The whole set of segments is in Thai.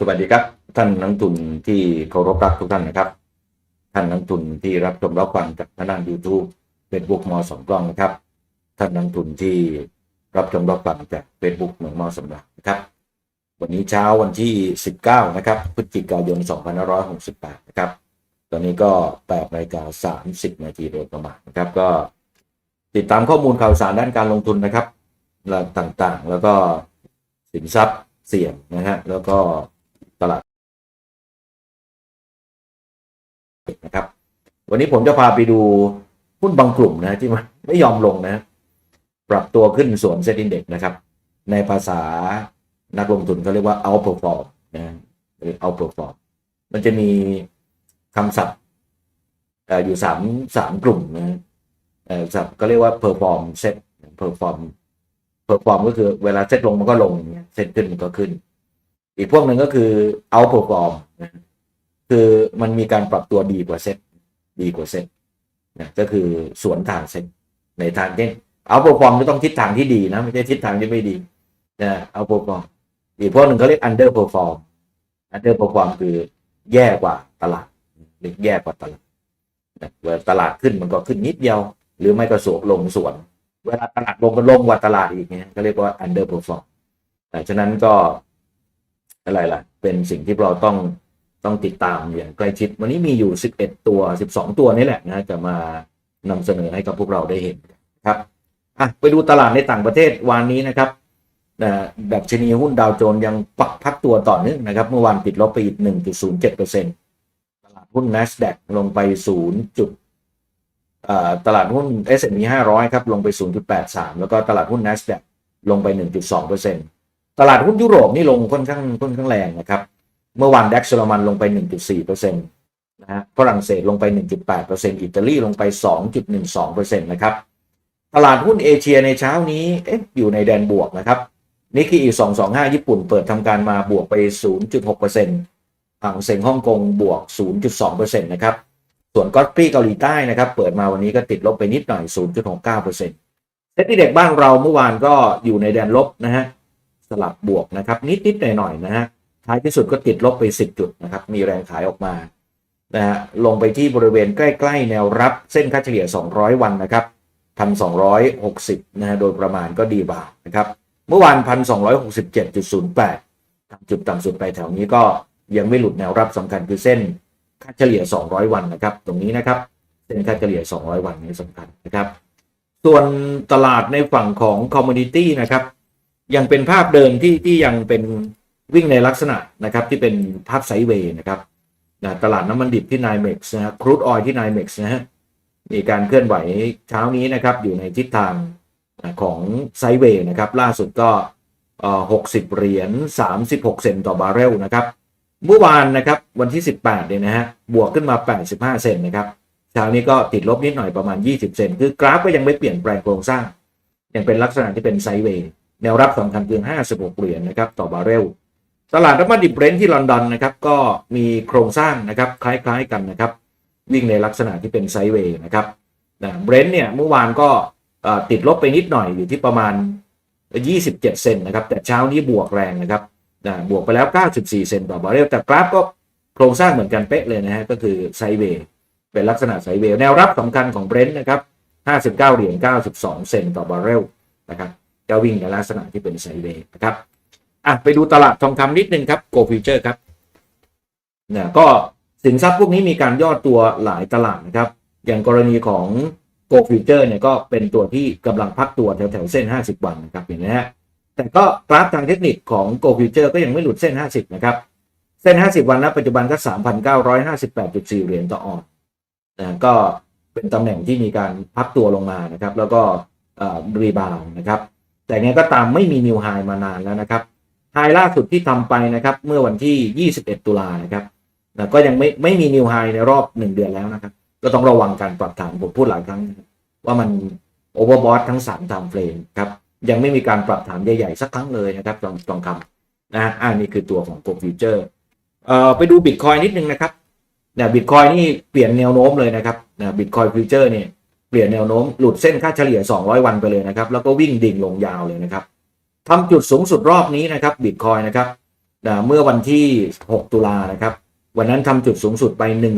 สวัสดีครับ ท่านนักทุนที่เคารพรักทุกท่านนะครับ ท่านนักทุนที่รับชมรับฟังจากทางด้าน YouTube เป็นบุ๊กมอสองกล้องนะครับ ท่านนักทุนที่รับชมรับฟังจากเฟซบุ๊กเมืองมอสำราญนะครับ วันนี้เช้าวันที่ 19 นะครับพฤศจิกายน 2568 นะครับ ตอนนี้ก็8นาฬิกา30 นาทีโดยประมาณนะครับก็ติดตามข้อมูลข่าวสารด้านการลงทุนนะครับต่างๆ แล้วก็สินทรัพย์เสี่ยงนะฮะแล้วก็ ตลาดนะครับ วันนี้ผมจะพาไปดูหุ้นบางกลุ่มนะที่มันไม่ยอมลงนะ ปรับตัวขึ้นสวนเซ็นดินเด็กนะครับ ในภาษานักลงทุนเขาเรียกว่า outperform นะหรือ outperform มันจะมีคำศัพท์อยู่สามสามกลุ่มนะศัพท์ก็เรียกว่า perform set perform perform ก็คือเวลาเซตลงมันก็ลงเซตขึ้นมันก็ขึ้น อีกพวกหนึ่งก็คือ outperform นะคือมันมีการปรับตัวดีกว่าเซตดีกว่าเซตนะก็คือสวนทางเซตในทางเช่น outperform ก็ต้องทิศทางที่ดีนะไม่ใช่ทิศทางที่ไม่ดีนะ outperform อีกพวกหนึ่งเขาเรียก underperform underperform คือแย่กว่าตลาดหรือแย่กว่าตลาดนะเวลาตลาดขึ้นมันก็ขึ้นนิดเดียว หรือไม่ก็สวนลงสวน เวลาตลาดลงก็ลงกว่าตลาดอีกเนี่ยก็เรียกว่า underperform แต่ฉะนั้นก็ อะไรล่ะ เป็นสิ่งที่เราต้องต้องติดตามอย่างใกล้ชิด วันนี้มีอยู่ 11 ตัว 12 ตัวนี่แหละนะจะมานำเสนอให้กับพวกเราได้เห็นครับอะไปดูตลาดในต่างประเทศวันนี้นะครับนะดัชนีหุ้นดาวโจนส์ยังปักพักตัวต่อเนื่องนะครับ เมื่อวานปิดลบไปอีก 1.07%ตลาดหุ้น NASDAQ ลงไป 0. จุดตลาดหุ้น S&P 500 ครับ ลงไป 0.83 แล้วก็ตลาดหุ้น NASDAQ ลงไป 1.2% ตลาดหุ้นยุโรปนี่ลงค่อนข้างค่อนข้างแรงนะครับ เมื่อวานดัคเยอรมันลงไป 1.4%นะฮะฝรั่งเศสลงไป 1.8%อิตาลีลงไป 2.12%นะครับ ตลาดหุ้นเอเชียในเช้านี้เอ๊ะอยู่ในแดนบวกนะครับนิกเกิอี225 ญี่ปุ่นเปิดทำการมาบวกไป 0.6%ห่างเซ็งฮ่องกงบวก 0.2%นะครับ ส่วนก็อตปี้เกาหลีใต้นะครับ เปิดมาวันนี้ก็ติดลบไปนิดหน่อย 0.69%เซ็ตดีเด็กบ้านเราเมื่อวานก็อยู่ในแดนลบนะฮะ สลับบวกนะครับนิดนิดหน่อยหน่อยนะฮะท้ายที่สุดก็ติดลบไป 10 จุดนะครับมีแรงขายออกมานะฮะลงไปที่บริเวณใกล้ๆ แนวรับเส้นค่าเฉลี่ย 200 วันนะครับ1,260นะฮะโดยประมาณก็ดีบ่านะครับเมื่อวาน1,267.08จุดต่ำสุดไปแถวนี้ก็ยังไม่หลุดแนวรับสำคัญคือเส้นค่าเฉลี่ย 200 วันนะครับ ตรงนี้นะครับเส้นค่าเฉลี่ย 200 วันนี้สำคัญนะครับ ส่วนตลาดในฝั่งของคอมมูนิตี้นะครับ ยังเป็นภาพเดิมที่ที่ยังเป็นวิ่งในลักษณะนะครับที่เป็นภาพไซเวย์นะครับนะตลาดน้ำมันดิบที่ NYMEX นะฮะครูดออยที่ NYMEX นะฮะมีการเคลื่อนไหวเช้านี้นะครับอยู่ในทิศทางของไซเวย์นะครับล่าสุดก็เอ่อ60เหรียญ36เซนต์ต่อบาร์เรลนะครับเมื่อวานนะครับวันที่ 18เนี่ยนะฮะบวกขึ้นมา 85 เซนต์นะครับเช้านี้ก็ติดลบนิดหน่อยประมาณ 20 เซนต์คือกราฟก็ยังไม่เปลี่ยนแปลงโครงสร้าง ยังเป็นลักษณะที่เป็นไซด์เวย์ แนวรับสำคัญคือ 56 เหรียญนะครับต่อบาร์เรล ตลาดน้ำมันดิบเบรนท์ที่ลอนดอนนะครับก็มีโครงสร้างนะครับคล้ายๆกันนะครับ วิ่งในลักษณะที่เป็นไซด์เวย์นะครับเบรนท์เนี่ยเมื่อวานก็ติดลบไปนิดหน่อยอยู่ที่ประมาณ 27 เซนต์นะครับ แต่เช้านี้บวกแรงนะครับบวกไปแล้ว 94 เซนต์ต่อบาร์เรล แต่กราฟก็โครงสร้างเหมือนกันเป๊ะเลยนะฮะก็คือไซด์เวย์เป็นลักษณะไซด์เวย์แนวรับสำคัญของเบรนท์นะครับ 59 เหรียญ 92 เซนต์ต่อบาร์เรลนะครับ จะวิ่งในลักษณะที่เป็นไซด์เวย์นะครับอะไปดูตลาดทองคำนิดนึงครับ Go Future ครับเนะก็สินทรัพย์พวกนี้มีการย่อตัวหลายตลาดนะครับ อย่างกรณีของ Go Future เนี่ยก็เป็นตัวที่กำลังพักตัวแถวๆเส้น 50 วันนะครับเห็นไหมฮะแต่ก็กราฟทางเทคนิคของ Go Future ก็ยังไม่หลุดเส้น 50 นะครับเส้น 50 วันณปัจจุบันก็3,958.4 เหรียญต่อออนนะก็เป็นตำแหน่งที่มีการพักตัวลงมานะครับ แล้วก็รีบาวนะครับ แต่ไงก็ตามไม่มีนิวไฮมานานแล้วนะครับไฮล่าสุดที่ทำไปนะครับเมื่อวันที่ 21 ตุลานะครับนะก็ยังไม่ไม่มีนิวไฮในรอบ 1 เดือนแล้วนะครับ ก็ต้องระวังการปรับฐานผมพูดหลายครั้ง ว่ามันโอเวอร์บอททั้ง3 time frame ครับยังไม่มีการปรับฐานใหญ่ ๆ สักครั้งเลยนะครับทองทองคำนะอ่านี่คือตัวของ Gold Future เอ่อไปดูบิตคอยนิดนึงนะครับเนี่ยบิตคอยนี่เปลี่ยนแนวโน้มเลยนะครับนะบิตคอยฟิวเจอร์เนี่ย เปลี่ยนแนวโน้มหลุดเส้นค่าเฉลี่ย 200 วันไปเลยนะครับ แล้วก็วิ่งดิ่งลงยาวเลยนะครับทำจุดสูงสุดรอบนี้นะครับบิตคอยนะครับเมื่อวันที่ 6 ตุลานะครับ วันนั้นทำจุดสูงสุดไป 1 2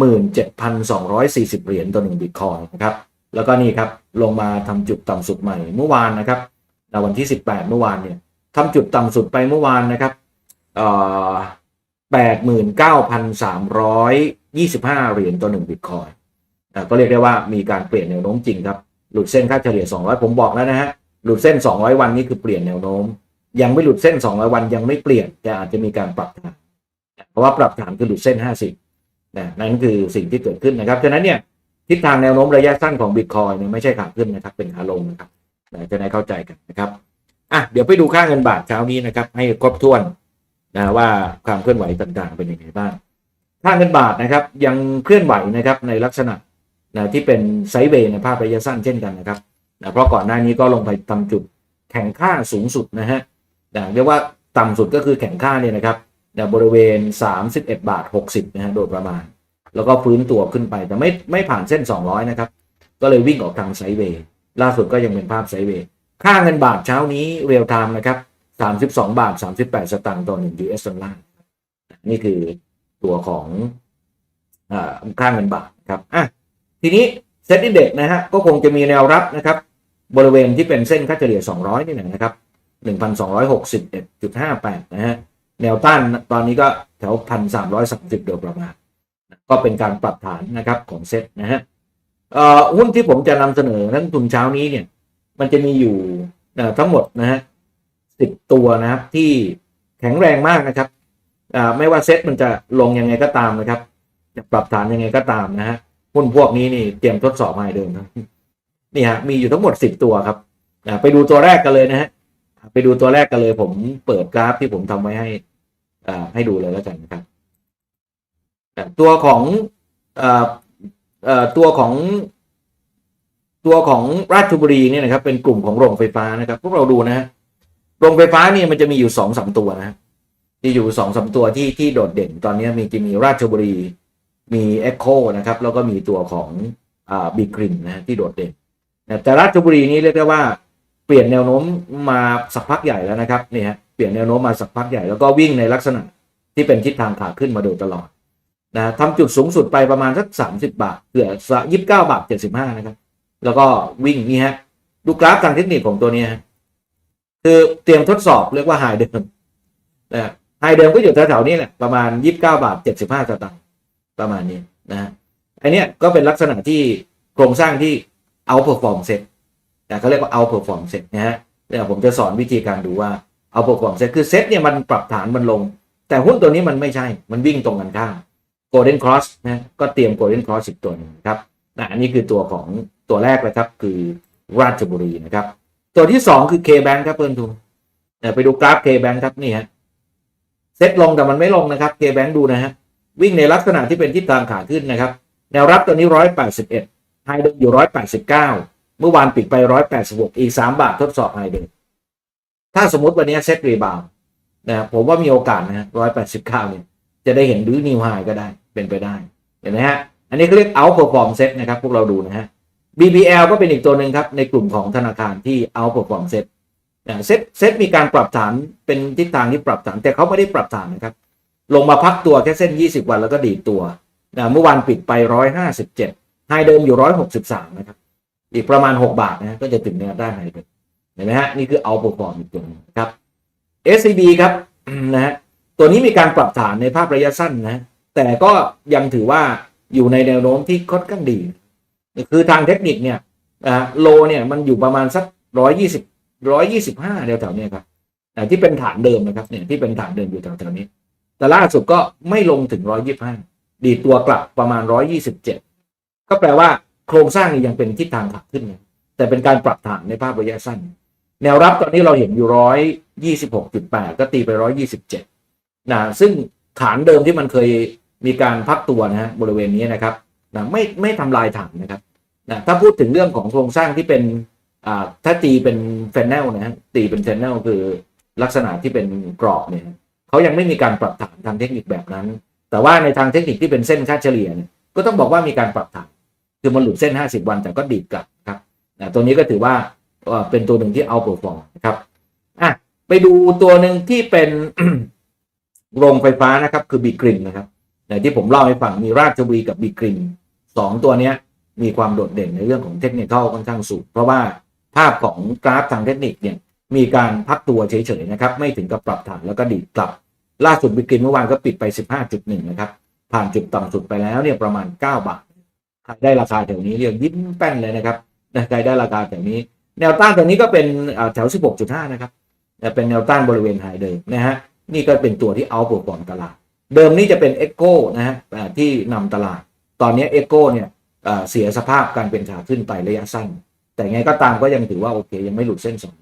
17,240 เหรียญต่อ1บิตคอยนะครับแล้วก็นี่ครับลงมาทำจุดต่ำสุดใหม่เมื่อวานนะครับวันที่ 18 เมื่อวานเนี่ยทำจุดต่ำสุดไปเมื่อวานนะครับเอ่อ89,325 เหรียญต่อ1บิตคอย ก็เรียกได้ว่ามีการเปลี่ยนแนวโน้มจริงครับ หลุดเส้นค่าเฉลี่ย 200 ผมบอกแล้วนะฮะ หลุดเส้น 200 วันนี่คือเปลี่ยนแนวโน้ม ยังไม่หลุดเส้น 200 วันยังไม่เปลี่ยนแต่อาจจะมีการปรับฐานเพราะว่าปรับฐานคือหลุดเส้น 50นะนั่นคือสิ่งที่เกิดขึ้นนะครับฉะนั้นเนี่ยทิศทางแนวโน้มระยะสั้นของบิตคอยเนี่ยไม่ใช่ขาขึ้นนะครับเป็นขาลงนะครับนะจะได้เข้าใจกันนะครับอะเดี๋ยวไปดูค่าเงินบาทเช้านี้นะครับ ให้ครบถ้วนนะว่าความเคลื่อนไหวต่างๆเป็นยังไงบ้างค่าเงินบาทนะครับ ยังเคลื่อนไหวนะครับในลักษณะ นะที่เป็นไซเวย์ในภาพระยะสั้นเช่นกันนะครับนะเพราะก่อนหน้านี้ก็ลงไปทำจุดแข่งค่าสูงสุดนะฮะนะเรียกว่าต่ำสุดก็คือแข่งค่าเนี่ยนะครับนะบริเวณ 31 บาท 60นะฮะโดยประมาณ แล้วก็ฟื้นตัวขึ้นไปแต่ไม่ไม่ผ่านเส้น 200 นะครับ ก็เลยวิ่งออกทางไซเวย์ล่าสุดก็ยังเป็นภาพไซเวย์ค่าเงินบาทเช้านี้เรียลไทม์นะครับ 32 บาท 38 สตางค์ต่อ1 US ดอลลาร์นี่คือตัวของอค่าเงินบาทครับอะ ทีนี้เซตอินเด็กนะฮะก็คงจะมีแนวรับนะครับ บริเวณที่เป็นเส้นค่าเฉลี่ย 200 นี่แหละนะครับ 1,261.58 นะฮะแนวต้านตอนนี้ก็แถว 1,330 โดยประมาณ ก็เป็นการปรับฐานนะครับของเซตนะฮะหุ้นที่ผมจะนำเสนอนักลงทุนเช้านี้เนี่ย มันจะมีอยู่ทั้งหมดนะฮะ10ตัวนะครับที่แข็งแรงมากนะครับไม่ว่าเซตมันจะลงยังไงก็ตามนะครับ จะปรับฐานยังไงก็ตามนะฮะ หุ้นพวกนี้นี่เตรียมทดสอบมาให้เดิมนะนี่ฮะมีอยู่ทั้งหมด10ตัวครับไปดูตัวแรกกันเลยนะฮะไปดูตัวแรกกันเลย ผมเปิดกราฟที่ผมทำไว้ให้อ่าให้ดูเลยแล้วกันนะครับตัวของอ่าอ่อตัวของตัวของราชบุรีเนี่ยนะครับ เป็นกลุ่มของโรงไฟฟ้านะครับ พวกเราดูนะฮะโรงไฟฟ้าเนี่ยมันจะมีอยู่สองสามตัวนะที่อยู่สองสามตัวที่ที่โดดเด่น ตอนนี้มีจะมีราชบุรี มีเอ็กโคนะครับ แล้วก็มีตัวของบีกรินนะที่โดดเด่นแต่ราชบุรีนี้เรียกได้ว่าเปลี่ยนแนวโน้มมาสักพักใหญ่แล้วนะครับนี่ฮะเปลี่ยนแนวโน้มมาสักพักใหญ่แล้วก็วิ่งในลักษณะที่เป็นทิศทางขาขึ้นมาโดยตลอดนะทำจุดสูงสุดไปประมาณสักสามสิบาทเกือบยี่สิบเก้าบาทเจ็ดสิบห้านะครับ แล้วก็วิ่งนี่ฮะดูกราฟทางเทคนิคของตัวนี้ฮะคือเตรียมทดสอบเรียกว่าไฮเดิมนะไฮเดิมก็อยู่แถวๆนี้แหละประมาณยี่สิบเก้าบาทเจ็ดสิบห้าสตางค์ ประมาณนี้นะฮะอันนี้ก็เป็นลักษณะที่โครงสร้างที่เอาเ e อร์ฟอร์มเซ็ตแต่เขาเรียกว่าเอาเ e อร์ฟอร์มเซ็ตนะฮะเดี๋ยวผมจะสอนวิธีการดูว่าเอาเ e อร์ฟอร์มเซ็ตคือเซ็ตเนี่ยมันปรับฐานมันลง แต่หุ้นตัวนี้มันไม่ใช่มันวิ่งตรงกันข้าม Golden Cross นะก็เตรียม Golden Cross อีกตัวหนึงครับนะอันนี้คือตัวของตัวแรกเลยครับคือราชบุรีนะครับ ตัวที่ 2 คือ K-Bank ครับเพื่อนทุนไปดูกราฟ K-Bank ครับนี่ฮะเซ็ตลงแต่มันไม่ลงนะครับ K-Bank ดูนะฮะ วิ่งในลักษณะที่เป็นทิศทางขาขึ้นนะครับ แนวรับตัวนี้ 181ไฮเดิมอยู่ 189 เมื่อวานปิดไป 186 อีก 3 บาททดสอบไฮเดิมถ้าสมมติวันนี้เซ็ตรีบาวนะผมว่ามีโอกาสนะฮะ189 เนี่ย จะได้เห็นดื้อนิวไฮก็ได้เป็นไปได้ เห็นไหมฮะ อันนี้เขาเรียก out perform set นะครับ พวกเราดูนะฮะ BBL ก็เป็นอีกตัวหนึ่งครับ ในกลุ่มของธนาคารที่ out perform set นะเซ็ตเซ็ตมีการปรับฐานเป็นทิศทางที่ปรับฐาน แต่เขาไม่ได้ปรับฐานนะครับ ลงมาพักตัวแค่เส้น 20 วันแล้วก็ดีตัวนะเมื่อวานปิดไป 157ไฮเดิมอยู่ 163 นะครับ อีกประมาณ 6 บาทนะก็จะถึงแนวด้านไฮเดิมเห็นไหมฮะ นี่คือ out perform อีกตัวหนึงครับ SCB ครับนะฮะตัวนี้มีการปรับฐานในภาพระยะสั้นนะ แต่ก็ยังถือว่าอยู่ในแนวโน้มที่ค่อนข้างดี คือทางเทคนิคเนี่ยโลเนี่ยมันอยู่ประมาณสักร้อยยี่สิบร้อยยี่สิบห้าแถวๆนี้ครับแต่ที่เป็นฐานเดิมนะครับเนี่ยที่เป็นฐานเดิมอยู่แถวๆนี้ แต่ล่าสุดก็ไม่ลงถึงร้อยยี่ห้าดีตัวกลับประมาณร้อยยี่สิบเจ็ดก็แปลว่าโครงสร้างนี่ยังเป็นทิศทางขาขึ้นนะแต่เป็นการปรับฐานในภาพระยะสั้น แนวรับตอนนี้เราเห็นอยู่ร้อยยี่สิบหกจุดแปดก็ตีไปร้อยยี่สิบเจ็ดนะ ซึ่งฐานเดิมที่มันเคยมีการพักตัวนะฮะบริเวณนี้นะครับนะไม่ไม่ทำลายฐานนะครับนะถ้าพูดถึงเรื่องของโครงสร้างที่เป็นอ่าถ้าตีเป็นแฟนแนลนะฮะตีเป็นแฟนแนลคือลักษณะที่เป็นกรอบเนี่ย เขายังไม่มีการปรับฐานทางเทคนิคแบบนั้น แต่ว่าในทางเทคนิคที่เป็นเส้นค่าเฉลี่ยเนี่ยก็ต้องบอกว่ามีการปรับฐาน คือมันหลุดเส้น 50 วันแต่ก็ดีดกลับครับนะตัวนี้ก็ถือว่าเป็นตัวหนึ่งที่เอาเปร์ฟอร์มนะครับอะไปไปดูตัวหนึ่งที่เป็นโรงไฟฟ้านะครับคือบีกรินนะครับอย่างที่ผมเล่าให้ฟังมีราชบุรีกับบีกรินสองตัวเนี้ยมีความโดดเด่นในเรื่องของเทคนิคค่อนข้างสูงเพราะว่าภาพของกราฟทางเทคนิคเนี่ยมีการพักตัวเฉยๆนะครับ ไม่ถึงกับปรับฐานแล้วก็ดีดกลับ ล่าสุดบิกินเมื่อวานก็ปิดไป 15.1 นะครับ ผ่านจุดต่ำสุดไปแล้วเนี่ยประมาณ 9 บาทใครได้ราคาแถวนี้เรียกยิ้มแป้นเลยนะครับใครได้ราคาแถวนี้ แนวต้านแถวนี้ก็เป็นแถว 16.5 นะครับเป็นแนวต้านบริเวณไฮเดิมนะฮะนี่ก็เป็นตัวที่เอาปก่อนตลาด เดิมนี่จะเป็น e อ h o นะฮะที่นำตลาด ตอนนี้ e อ h o เนี่ยเสียสภาพการเป็นขาขึ้นไประยะสั้น แต่ไงก็ตามก็ยังถือว่าโอเคยังไม่หลุดเส้นสอง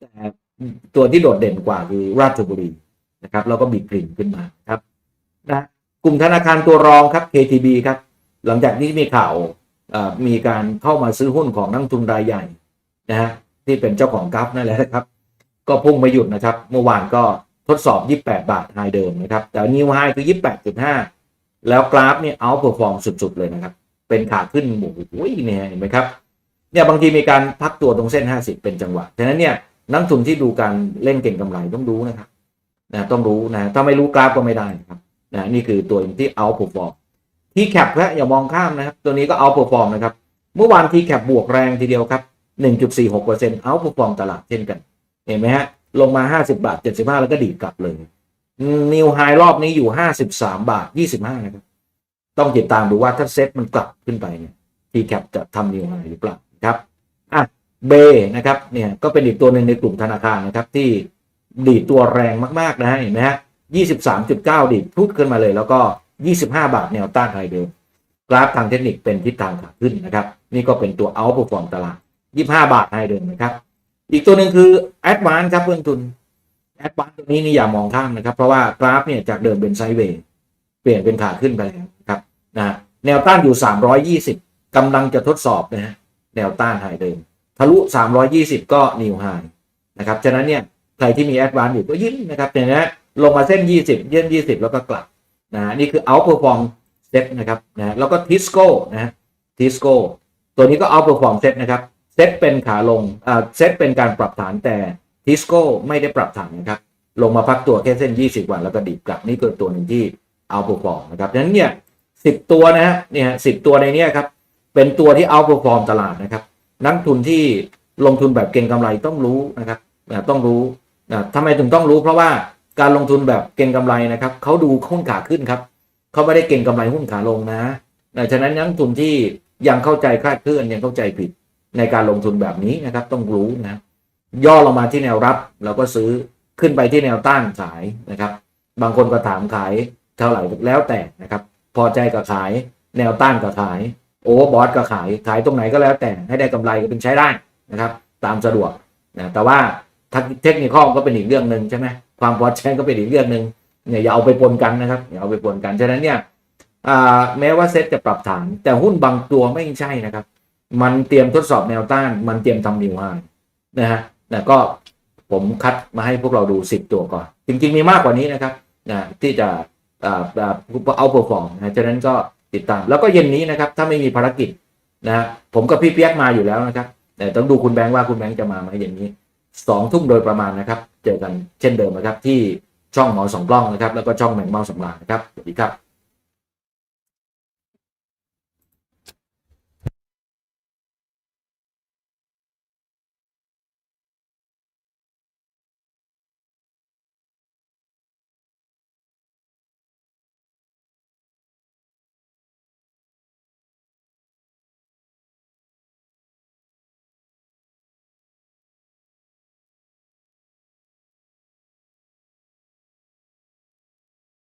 แต่ตัวที่โดดเด่นกว่าคือราชบุรี นะครับแล้วก็บีบกลิ่นขึ้นมาครับนะกลุ่มธนาคารตัวรองครับ KTB ครับ หลังจากที่มีข่าวมีการเข้ามาซื้อหุ้นของนักทุนรายใหญ่นะฮะที่เป็นเจ้าของกัฟนั่นแหละครับ ก็พุ่งไม่หยุดนะครับ เมื่อวานก็ทดสอบ 28 บาทไฮเดิมนะครับ แต่นิวไฮคือ 28.5 แล้วกราฟเนี่ยเอาเปอร์ฟอร์มสุด ๆ เลยนะครับ เป็นขาขึ้นหมู่โอ้ยเนี่ยเห็นไหมครับเนี่ยบางทีมีการพักตัวตรงเส้น 50 เป็นจังหวะฉะนั้นเนี่ยนักทุนที่ดูการเล่นเก่งกำไรต้องรู้นะครับ นะต้องรู้นะถ้าไม่รู้กราฟก็ไม่ได้นะครับนะนี่คือตัวที่เอาเปอร์ฟอร์มทีแคปและอย่ามองข้ามนะครับ ตัวนี้ก็เอาเปอร์ฟอร์มนะครับ เมื่อวานทีแคปบวกแรงทีเดียวครับ 1.46%เอาเปอร์ฟอร์มตลาดเช่นกัน เห็นไหมฮะ ลงมา 50 บาท 75 แล้วก็ดีดกลับเลยนิวไฮรอบนี้อยู่ 53 บาท 25 นะครับ ต้องติดตามดูว่าถ้าเซ็ตมันกลับขึ้นไปเนี่ยทีแคปจะทำนิวไฮหรือเปล่าครับอะเบนะครับเนี่ยก็เป็นอีกตัวหนึ่งในกลุ่มธนาคารนะครับที่ ดีดตัวแรงมาก ๆ นะฮะเห็นไหมฮะ23.9ดีดพุดขึ้นมาเลย แล้วก็25บาทแนวต้านไฮเดิมกราฟทางเทคนิคเป็นทิศทางขาขึ้นนะครับ นี่ก็เป็นตัวเอาท์ r ฟอร์มตลาด25บาทไฮเดิมนะครับ อีกตัวหนึ่งคือ a d v a n c e ครับเพื่อนทุน a d v a n c e ตัวนี้นี่อย่ามองข้ามนะครับ เพราะว่ากราฟเนี่ยจากเดิมเป็นไซด์เวย์เปลี่ยนเป็นขาขึ้นไปแล้วครับนะแนวต้านอยู่320กำลังจะทดสอบนะฮะแนวต้านไฮเดิมทะลุ320ก็นิวไฮนะครับฉะนั้นเนี่ย ใครที่มี a d v a n c e อยู่ก็ยิ้มนะครับเนี่ยลงมาเส้น 20 เย็น20 แล้วก็กลับนะนี่คือ out perform set นะครับนะแล้วก็ Tisco นะฮะ Tisco ตัวนี้ก็ out perform set นะครับเซตเป็นขาลงอ่าเซตเป็นการปรับฐานแต่ทิสโก้ไม่ได้ปรับฐานนะครับลงมาพักตัวแค่เส้น 20 วันแล้วก็ดิบกลับนี่คือตัวหนึ่งที่เอาป r ฟอร์มนะครับดังนั้นเนี่ยสิตัวนะฮะเนี่ยสิตัวในนี้ครับเป็นตัวที่เอาป r ฟอร์มตลาดนะครับ นักทุนที่ลงทุนแบบเก็งกำไรต้องรู้นะครับต้องรู้ นะทำไมถึงต้องรู้เพราะว่าการลงทุนแบบเก็งกำไรนะครับเขาดูหุ้นขาขึ้นครับเขาไม่ได้เก็งกำไรหุ้นขาลงนะนะฉะนั้นนักทุนที่ยังเข้าใจคลาดเคลื่อนยังเข้าใจผิดในการลงทุนแบบนี้นะครับ ต้องรู้นะย่อลงมาที่แนวรับเราก็ซื้อขึ้นไปที่แนวต้านขายนะครับ บางคนก็ถามขายเท่าไหร่แล้วแต่นะครับ พอใจกับขายแนวต้านกับขายโอเวอร์บอทก็ขายขายตรงไหนก็แล้วแต่ให้ได้กำไรก็เป็นใช้ได้นะครับ ตามสะดวกนะแต่ว่า เทคนิคก็เป็นอีกเรื่องหนึ่งใช่ไหมความพอใจก็เป็นอีกเรื่องหนึ่งเนี่ยอย่าเอาไปปนกันนะครับอย่าเอาไปปนกันฉะนั้นเนี่ยแม้ว่าเซ็ตจะปรับฐาน แต่หุ้นบางตัวไม่ใช่นะครับ มันเตรียมทดสอบแนวต้าน มันเตรียมทำนิวไฮนะฮะแต่ก็ผมคัดมาให้พวกเราดู 10 ตัวก่อน จริง ๆ มีมากกว่านี้นะครับนะที่จะเอาเปอร์ฟอร์มนะฉะนั้นก็ติดตาม แล้วก็เย็นนี้นะครับ ถ้าไม่มีภารกิจนะผมกับพี่เปียกมาอยู่แล้วนะครับแต่ต้องดูคุณแบงค์ว่าคุณแบงค์จะมาไหมเย็นนี้ สองทุ่มโดยประมาณนะครับ เจอกันเช่นเดิมนะครับที่ช่องหมอสองกล้องนะครับ แล้วก็ช่องแมงเมาสำราญนะครับสวัสดีครับ